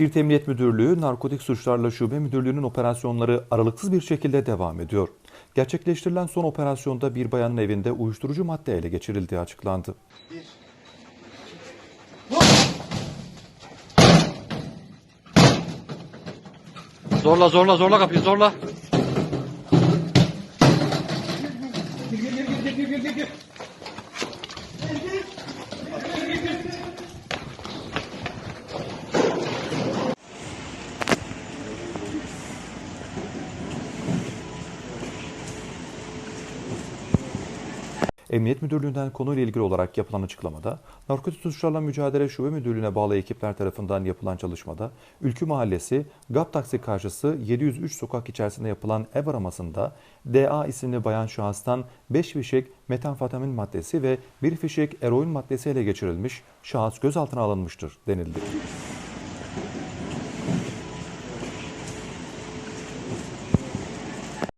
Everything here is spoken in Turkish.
Siirt Emniyet Müdürlüğü Narkotik Suçlarla Şube Müdürlüğü'nün operasyonları aralıksız bir şekilde devam ediyor. Gerçekleştirilen son operasyonda bir bayanın evinde uyuşturucu madde ele geçirildiği açıklandı. Zorla zorla zorla kapıyı zorla. Emniyet Müdürlüğü'nden konuyla ilgili olarak yapılan açıklamada, Narkotik Suçlarla Mücadele Şube Müdürlüğü'ne bağlı ekipler tarafından yapılan çalışmada, Ülkü Mahallesi, GAP taksi karşısı 703 sokak içerisinde yapılan ev aramasında DA isimli bayan şahıstan 5 fişek metamfetamin maddesi ve 1 fişek eroin maddesi ele geçirilmiş, şahıs gözaltına alınmıştır denildi.